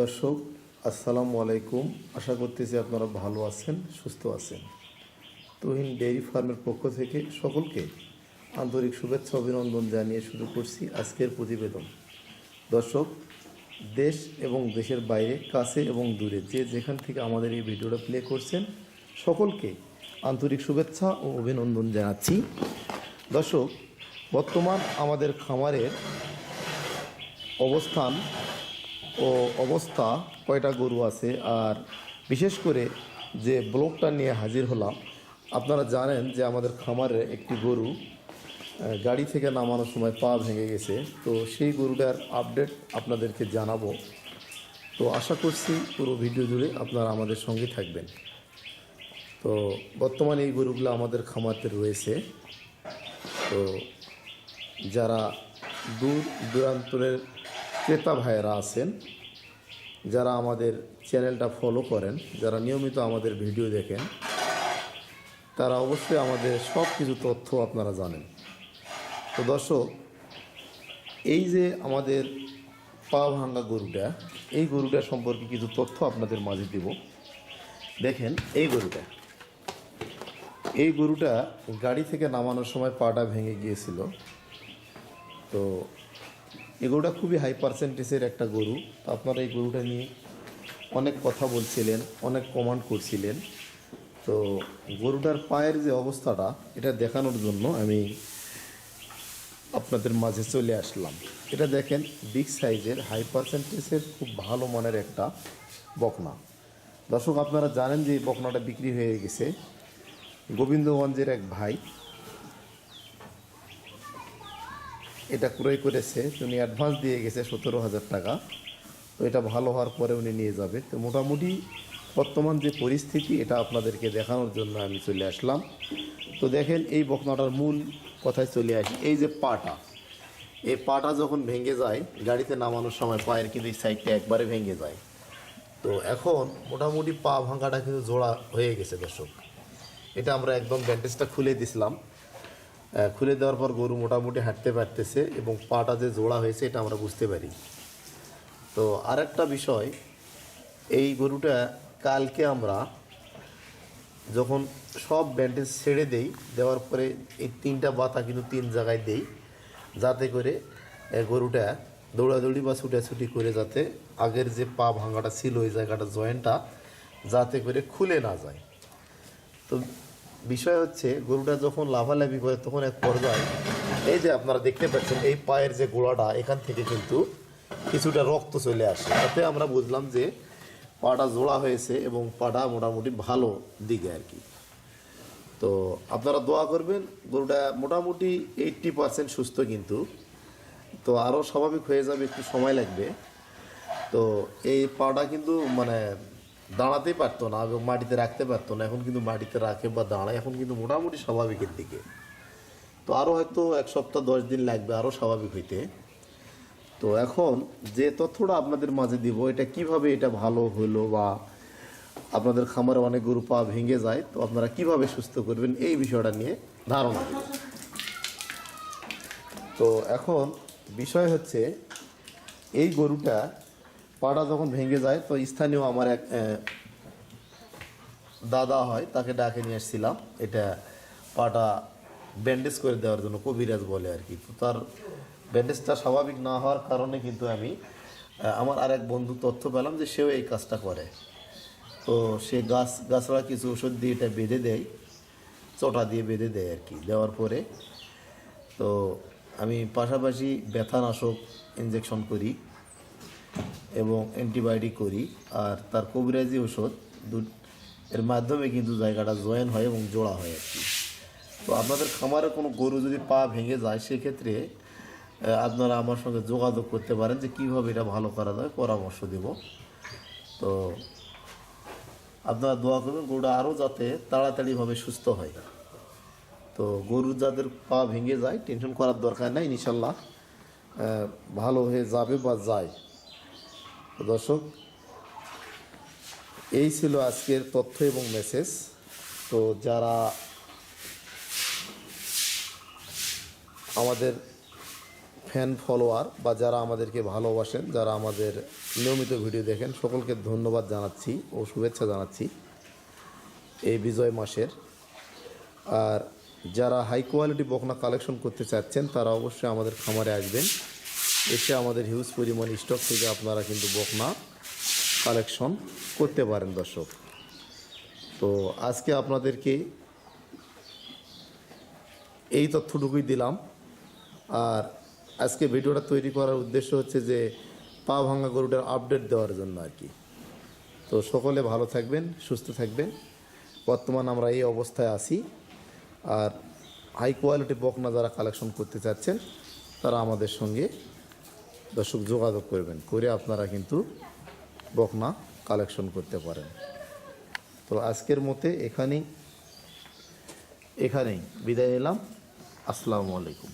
দর্শক, আসসালামু আলাইকুম। আশা করতেছি আপনারা ভালো আছেন, সুস্থ আছেন। তুহিন ডেইরি ফার্মের পক্ষ থেকে সকলকে আন্তরিক শুভেচ্ছা, অভিনন্দন জানিয়ে শুরু করছি আজকের প্রতিবেদন। দর্শক, দেশ এবং দেশের বাইরে, কাছে এবং দূরে যে যেখান থেকে আমাদের এই ভিডিওটা প্লে করছেন, সকলকে আন্তরিক শুভেচ্ছা ও অভিনন্দন জানাচ্ছি। দর্শক, বর্তমান আমাদের খামারের অবস্থান ও অবস্থা কয়টা গরু আছে? আর বিশেষ করে যে ব্লকটা নিয়ে হাজির হলাম, আপনারা জানেন যে আমাদের খামারে একটি গরু গাড়ি থেকে নামানোর সময় পা ভেঙে গেছে। তো সেই গরুটার আপডেট আপনাদেরকে জানাব। তো আশা করছি পুরো ভিডিও জুড়ে আপনারা আমাদের সঙ্গে থাকবেন। তো বর্তমানে এই গরুগুলো আমাদের খামারতে রয়েছে। তো যারা দূর দূরান্তরের ক্রেতা ভাইয়েরা আছেন, যারা আমাদের চ্যানেলটা ফলো করেন, যারা নিয়মিত আমাদের ভিডিও দেখেন, তারা অবশ্যই আমাদের সব কিছু তথ্য আপনারা জানেন। তো দর্শক, এই যে আমাদের পা ভাঙ্গা গরুটা, এই গরুটা সম্পর্কে কিছু তথ্য আপনাদের মাঝে দেব। দেখেন, এই গরুটা। এই গরুটা গাড়ি থেকে নামানোর সময় পাটা ভেঙে গিয়েছিল। তো এই গরুটা খুবই হাই পার্সেন্টেজের একটা গরু। তো আপনারা এই গরুটা নিয়ে অনেক কথা বলছিলেন, অনেক কমান্ড করছিলেন। তো গরুটার পায়ের যে অবস্থাটা, এটা দেখানোর জন্য আমি আপনাদের মাঝে চলে আসলাম। এটা দেখেন বিগ সাইজের হাই পার্সেন্টেজের খুব ভালো মানের একটা বকনা। দর্শক, আপনারা জানেন যে এই বকনাটা বিক্রি হয়ে গেছে। গোবিন্দগঞ্জের এক ভাই এটা ক্রয় করেছে, উনি অ্যাডভান্স দিয়ে গেছে সতেরো হাজার টাকা। তো এটা ভালো হওয়ার পরে উনি নিয়ে যাবে। তো মোটামুটি বর্তমান যে পরিস্থিতি, এটা আপনাদেরকে দেখানোর জন্য আমি চলে আসলাম। তো দেখেন এই বকনাটার মূল কথায় চলে আসি। এই যে পাটা, এই পাটা যখন ভেঙে যায়, গাড়িতে নামানোর সময় পায়ের কিন্তু এই সাইডটা একবারে ভেঙে যায়। তো এখন মোটামুটি পা ভাঙাটা কিন্তু জোড়া হয়ে গেছে, দর্শক। এটা আমরা একদম ব্যান্ডেজটা খুলে দিছিলাম। খুলে দেওয়ার পর গরু মোটামুটি হাঁটতে পারতেছে এবং পাটা যে জোড়া হয়েছে এটা আমরা বুঝতে পারি। তো আরেকটা বিষয়, এই গরুটা কালকে আমরা যখন সব ব্যান্ডেজ ছেড়ে দেই, দেওয়ার পরে এই তিনটা বাতা কিন্তু তিন জায়গায় দেই, যাতে করে গরুটা দৌড়াদৌড়ি বা ছুটাছুটি করে যাতে আগের যে পা ভাঙাটা ছিল ওই জায়গাটা জয়েন্টটা যাতে করে খুলে না যায়। তো বিষয় হচ্ছে, গরুটা যখন লাভালাভি করে তখন এক পর্যায়ে এই যে আপনারা দেখতে পাচ্ছেন, এই পায়ের যে গোড়াটা, এখান থেকে কিন্তু কিছুটা রক্ত চলে আসে। তাতে আমরা বুঝলাম যে পাটা জোড়া হয়েছে এবং পাটা মোটামুটি ভালো দিকে আর কি। তো আপনারা দোয়া করবেন, গরুটা মোটামুটি এইট্টি পার্সেন্ট সুস্থ কিন্তু। তো আরও স্বাভাবিক হয়ে যাবে, একটু সময় লাগবে। তো এই পাটা কিন্তু মানে দাঁড়াতেই পারতো না আগে মাটিতে রাখতে পারতো না। এখন কিন্তু মাটিতে রাখে বা দাঁড়ায়। এখন কিন্তু মোটামুটি স্বাভাবিকের দিকে। তো আরও হয়তো এক সপ্তাহ, দশ দিন লাগবে আরও স্বাভাবিক হইতে। তো এখন যে তথ্যটা আপনাদের মাঝে দিব, এটা কীভাবে এটা ভালো হলো বা আপনাদের খামারে অনেক গরু পা ভেঙে যায়, তো আপনারা কীভাবে সুস্থ করবেন এই বিষয়টা নিয়ে ধারণা তো এখন বিষয় হচ্ছে, এই গরুটা পাটা যখন ভেঙে যায়, তো স্থানীয় আমার এক দাদা হয়, তাকে ডাকে নিয়ে এসেছিলাম এটা পাটা ব্যান্ডেজ করে দেওয়ার জন্য, কবিরাজ বলে আর কি। তো তার ব্যান্ডেজটা স্বাভাবিক না হওয়ার কারণে কিন্তু আমি আমার আরেক বন্ধু তথ্য পেলাম যে সেও এই কাজটা করে। তো সে গাছ, গাছড়া কিছু ওষুধ দিয়ে এটা বেঁধে দেয়, চটা দিয়ে বেঁধে দেয় আর কি, দেওয়ার পরে। তো আমি পাশাপাশি ব্যথানাশক ইঞ্জেকশন করি। এবং অ্যান্টিবায়োটিক করি, আর তার কবিরাজি ওষুধ দু- এর মাধ্যমে কিন্তু জায়গাটা জয়েন হয় এবং জোড়া হয় আর কি। তো আপনাদের খামারে কোনো গরু যদি পা ভেঙে যায়, সেক্ষেত্রে আপনারা আমার সঙ্গে যোগাযোগ করতে পারেন যে কীভাবে এটা ভালো করা যায়, পরামর্শ দেব। তো আপনারা দোয়া করবেন গরুটা আরও যাতে তাড়াতাড়িভাবে সুস্থ হয়। তো গরু যাদের পা ভেঙে যায়, টেনশন করার দরকার নাই, ইনশাল্লাহ ভালো হয়ে যাবে বা যায়। দর্শক, এই ছিল আজকের তথ্য এবং মেসেজ তো যারা আমাদের ফ্যান ফলোয়ার বা যারা আমাদেরকে ভালোবাসেন, যারা আমাদের নিয়মিত ভিডিও দেখেন, সকলকে ধন্যবাদ জানাচ্ছি ও শুভেচ্ছা জানাচ্ছি এই বিজয় মাসের। আর যারা হাই কোয়ালিটি বকনা কালেকশন করতে চাচ্ছেন, তারা অবশ্যই আমাদের খামারে আসবেন। এসে আমাদের হিউজ পরিমাণ স্টক থেকে আপনারা কিন্তু বকনা কালেকশন করতে পারেন দর্শক। তো আজকে আপনাদেরকে এই তথ্যটুকুই দিলাম। আর আজকে ভিডিওটা তৈরি করার উদ্দেশ্য হচ্ছে যে পা ভাঙা গরুটার আপডেট দেওয়ার জন্য আর কি। তো সকলে ভালো থাকবেন, সুস্থ থাকবেন। বর্তমান আমরা এই অবস্থায় আছি। আর হাই কোয়ালিটি বকনা যারা কালেকশন করতে চাচ্ছেন, তারা আমাদের সঙ্গে দর্শক যোগাযোগ করবেন করে আপনারা কিন্তু বকনা কালেকশন করতে পারেন। তো আজকের মতে এখানেই এখানেই বিদায় নিলাম। আসসালামু আলাইকুম।